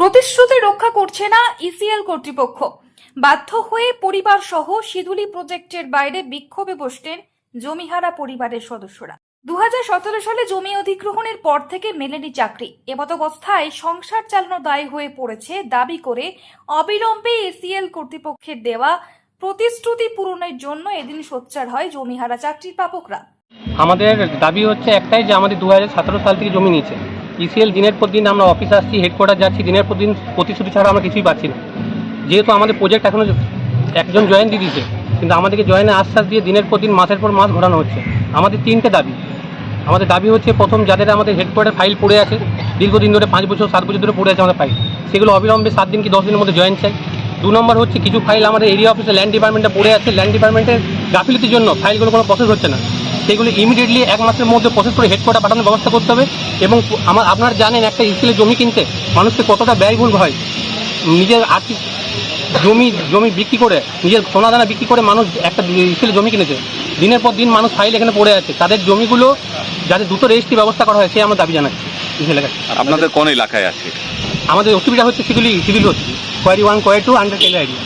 প্রতিশ্রুতি রক্ষা করছে না ইসিএল কর্তৃপক্ষ। বাধ্য হয়ে পরিবার সহ সিধুলি প্রজেক্টের বাইরে বিক্ষোভে বসলেন জমিহারা পরিবারের সদস্যরা। দু সালে জমি অধিগ্রহণের পর থেকে মেলেনি চাকরি। এমত অবস্থায় সংসার চালানো দায় হয়ে পড়েছে দাবি করে অবিলম্বে এসিএল কর্তৃপক্ষের দেওয়া প্রতিশ্রুতি পূরণের জন্য এদিন সোচ্চার হয় জমিহারা চাকরির প্রাপকরা। আমাদের দাবি হচ্ছে একটাই যে আমাদের দু হাজার সতেরো সাল থেকে জমি নিয়েছে। ইসিএল দিনের পর দিন আমরা অফিস আসছি হেডকোয়ার্টার যাচ্ছি, দিনের পর দিন প্রতিশ্রুতি ছাড়া আমরা কিছুই পাচ্ছি না। যেহেতু আমাদের প্রজেক্ট এখনও একজন জয়েন দিয়ে কিন্তু আমাদেরকে জয়েনে আশ্বাস দিয়ে দিনের পর দিন, মাসের পর মাস ঘোরানো হচ্ছে। আমাদের তিনটে দাবি। আমাদের দাবি হচ্ছে প্রথম, যাদের আমাদের হেডকোয়ার্টার ফাইল পড়ে আছে, দীর্ঘদিন ধরে পাঁচ বছর, সাত বছর ধরে পড়ে আছে আমাদের ফাইল সেগুলো অবিলম্বে সাত দিন কি দশ দিনের মধ্যে জয়েন চাই। দু নম্বর হচ্ছে কিছু ফাইল আমাদের এরিয়া অফিসে ল্যান্ড ডিপার্টমেন্টে পড়ে আছে। ল্যান্ড ডিপার্টমেন্টের গাফিলতির জন্য ফাইলগুলো কোনো প্রসেস হচ্ছে না। সেগুলো ইমিডিয়েটলি এক মাসের মধ্যে প্রসেস করে হেডকোয়ার্টার পাঠানোর ব্যবস্থা করতে হবে এবং আমার আপনারা জানেন একটা স্কেলে জমি কিনতে মানুষকে কতটা ব্যয়বহুল হয়। নিজের আর্থিক জমি জমি বিক্রি করে নিজের সোনা দানা বিক্রি করে মানুষ একটা স্কেলে জমি কিনেছে। দিনের পর দিন মানুষ ফাইল এখানে পড়ে আছে। তাদের জমিগুলো যাতে দ্রুত রেজিস্ট্রি ব্যবস্থা করা হয় সে আমরা দাবি জানাচ্ছি। আপনাদের কোন এলাকায় আছে? আমাদের অসুবিধা হচ্ছে সিভিলি সিভিল হচ্ছে query one query two under টেল আইডি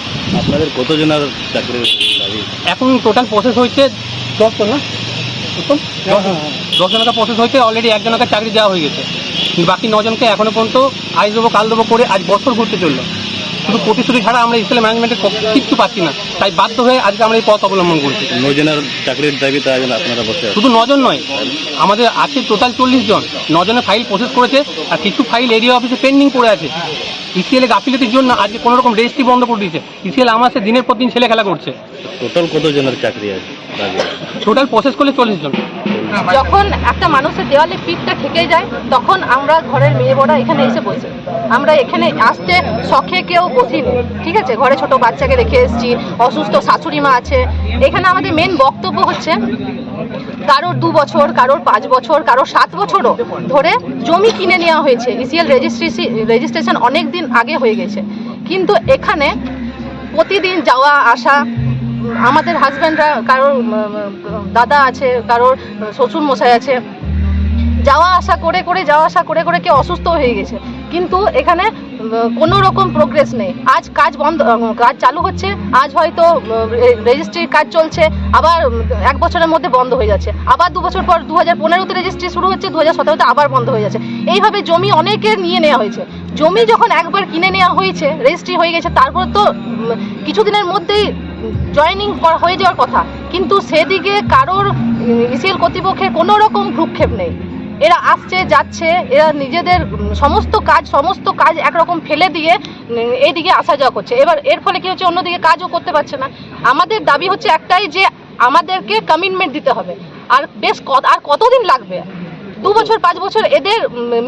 আপনাদের কতজনের চাকরির দাবি? এখন টোটাল প্রসেস হচ্ছে দশ না? দশ জনকে প্রসেস হয়েছে অলরেডি একজনকে চাকরি দেওয়া হয়ে গেছে। বাকি নজনকে এখনও পর্যন্ত আজ দেবো কাল দেবো করে আজ বছর ঘুরতে চলল। শুধু প্রতিশ্রুতি ছাড়া আমরা ইসলাম ম্যানেজমেন্টের কিচ্ছু পাচ্ছি না। তাই বাধ্য হয়ে আজকে আমরা এই পথ অবলম্বন করছি। নজনের চাকরির দাবিতে আজ আপনারা বসে শুধু নজন নয় আমাদের আছে টোটাল চল্লিশ জন। নজনের ফাইল প্রসেস করেছে আর কিছু ফাইল এরিয়া অফিসে পেন্ডিং পড়ে আছে। ইসিএল গাফিলতির জন্য আজকে কোনো রকম রেজিস্ট্রি বন্ধ করে দিয়েছে। ইসিএল আমার দিনের পর দিন ছেলে খেলা করছে। টোটাল কতজনের চাকরি আছে? টোটাল প্রসেস করলে চল্লিশ জন। যখন একটা মানুষের দেওয়ালে পিঠটা ঠেকে যায়, তখন আমরা ঘরের মেয়ে বড়া এখানে এসে বসি। আমরা এখানে আসতে শখে কেউ বসিনি, ঠিক আছে? ঘরে ছোট বাচ্চাকে রেখে এসেছি, অসুস্থ শাশুড়ি মা আছে। এখানে আমাদের মেন বক্তব্য হচ্ছে, কারোর দু বছর, কারোর পাঁচ বছর, কারোর সাত বছরও ধরে জমি কিনে নেওয়া হয়েছে। ইসিএল রেজিস্ট্রেশন রেজিস্ট্রেশন অনেক দিন আগে হয়ে গেছে। কিন্তু এখানে প্রতিদিন যাওয়া, আসা আমাদের হাজব্যান্ডরা কারোর দাদা আছে, কারোর শ্বশুর মশাই আছে। যাওয়া আসা করে করে, যাওয়া আসা করে করে কেউ অসুস্থ হয়ে গেছে। কিন্তু এখানে কোনো রকম প্রোগ্রেস নেই। আজ কাজ বন্ধ কাজ চালু হচ্ছে, আজ হয়তো রেজিস্ট্রির কাজ চলছে, আবার এক বছরের মধ্যে বন্ধ হয়ে যাচ্ছে। আবার দু বছর পর দু হাজার পনেরোতে রেজিস্ট্রি শুরু হচ্ছে দু হাজার সতেরোতে আবার বন্ধ হয়ে যাচ্ছে। এইভাবে জমি অনেকের নিয়ে নেওয়া হয়েছে। জমি যখন একবার কিনে নেওয়া হয়েছে রেজিস্ট্রি হয়ে গেছে, তারপর তো কিছুদিনের মধ্যেই জয়েনিং হয়ে যাওয়ার কথা। কিন্তু সেদিকে কারোর ইসিএল কর্তৃপক্ষের কোনো রকম ভ্রুক্ষেপ নেই। এরা আসছে, যাচ্ছে, এরা নিজেদের সমস্ত কাজ সমস্ত কাজ একরকম ফেলে দিয়ে এইদিকে আসা যাওয়া করছে। এবার এর ফলে কি হচ্ছে? অন্যদিকে কাজও করতে পারছে না। আমাদের দাবি হচ্ছে একটাই যে, আমাদেরকে কমিটমেন্ট দিতে হবে। আর বেশ কত আর কতদিন লাগবে? দু বছর, পাঁচ বছর এদের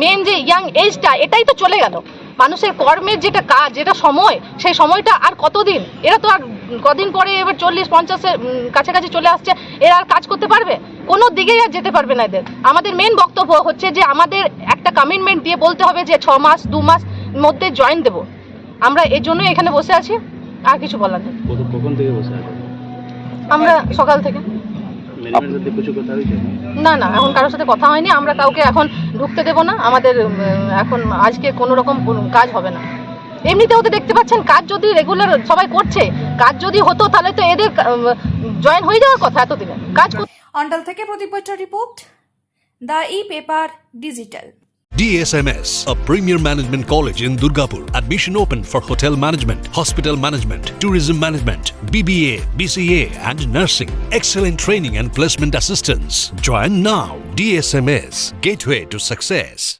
মেন যে ইয়াং এজটা এটাই তো চলে গেল। মানুষের কর্মের যেটা কাজ, যেটা সময়, সেই সময়টা আর কতদিন? এরা তো আর কদিন পরে এবার চল্লিশ পঞ্চাশের কাছাকাছি চলে আসছে এরা আর কাজ করতে পারবে? কোনো দিকেই আর যেতে পারবে না এদের। আমাদের মেন বক্তব্য হচ্ছে যে আমাদের একটা কমিটমেন্ট দিয়ে বলতে হবে যে ছ মাস দু মাস মধ্যে জয়েন দেব। আমরা এর জন্যই এখানে বসে আছি আর কিছু বলার নেই। কখন থেকে বসে আছেন আমরা সকাল থেকে। না না এখন কারোর সাথে কথা হয়নি আমরা কাউকে এখন ঢুকতে দেবো না। আমাদের এখন আজকে কোনো রকম কাজ হবে না। এমনিতেও তো দেখতে পাচ্ছেন কাজ যদি রেগুলার সবাই করছে কাজ যদি হতো তাহলে তো এদের জয়েন হয়ে যাওয়ার কথা এতদিনে কাজ অন্ডাল থেকে Pradeep report the E paper digital DSMS, a premier management college in Durgapur. Admission open for hotel management, hospital management, tourism management, BBA, BCA, and nursing. Excellent training and placement assistance. Join now. DSMS, gateway to success.